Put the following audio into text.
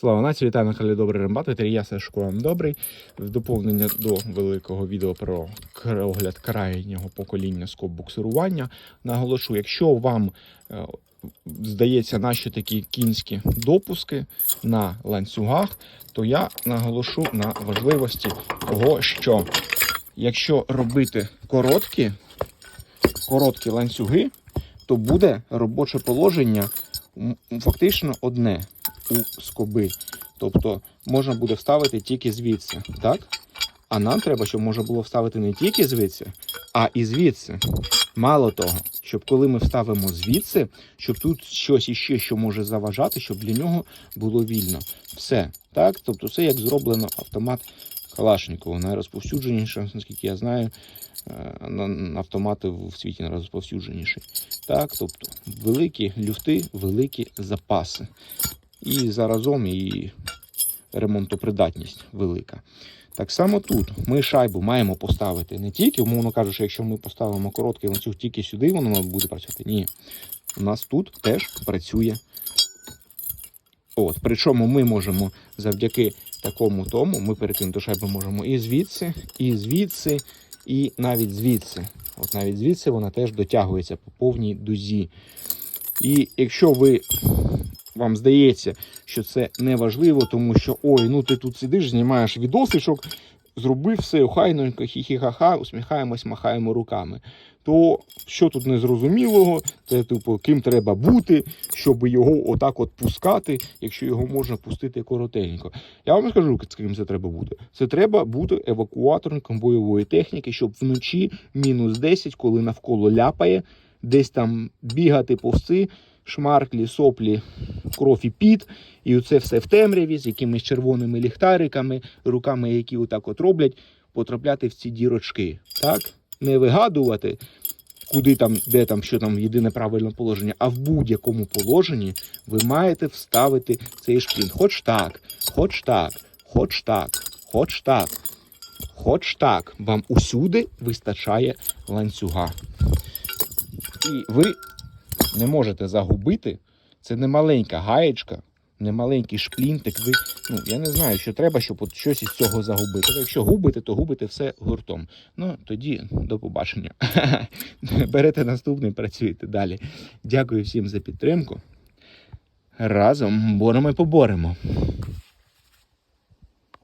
Слава нації, вітаю на каналі Добрий Рембат. Ветер я Сашко вам добрий. В доповнення до великого відео про огляд крайнього покоління скоб буксирування. Наголошу, якщо вам е, здається наші такі кінські допуски на ланцюгах, то я наголошу на важливості того, що якщо робити короткі, короткі ланцюги, то буде робоче положення фактично одне у скоби. Тобто можна буде вставити тільки звідси, так? А нам треба, щоб можна було вставити не тільки звідси, а і звідси. Мало того, щоб коли ми вставимо звідси, щоб тут щось іще, що може заважати, щоб для нього було вільно. Все. Так? Тобто це як зроблено автомат Калашникова. Найрозповсюдженіше, наскільки я знаю, е, автомати в світі найрозповсюдженіші. Так, тобто великі люфти, великі запаси. І заразом і ремонтопридатність велика. Так само тут ми шайбу маємо поставити не тільки, умовно кажучи, якщо ми поставимо короткий ланцюг тільки сюди, воно буде працювати. Ні. У нас тут теж працює. От, причому ми можемо завдяки такому тому, ми перекинути шайбу можемо і звідси, і звідси, і навіть звідси. От навіть звідси вона теж дотягується по повній дузі. І якщо ви вам здається, що це не важливо, тому що ой, ну ти тут сидиш, знімаєш відосичок, зробив все охайненько, хі-хі-ха-ха, усміхаємось, махаємо руками. То що тут незрозумілого, це типу, ким треба бути, щоб його отак от пускати, якщо його можна пустити коротенько. Я вам скажу, з ким це треба бути. Це треба бути евакуаторником бойової техніки, щоб вночі мінус 10, коли навколо ляпає, десь там бігати повси, шмарклі, соплі, кров і піт, і оце все в темряві з якимись червоними ліхтариками, руками, які отак от роблять, потрапляти в ці дірочки. Так? Не вигадувати, куди там, де там, що там єдине правильне положення, а в будь-якому положенні ви маєте вставити цей шплін. Хоч так, хоч так, хоч так, хоч так, хоч так. Вам усюди вистачає ланцюга. І ви не можете загубити. Це не маленька гаєчка, не маленький шплінтик. Ви, ну, я не знаю, що треба, щоб от щось із цього загубити. Якщо губите, то губите все гуртом. Ну, тоді до побачення. Берете наступний, працюєте далі. Дякую всім за підтримку. Разом боремо і поборемо.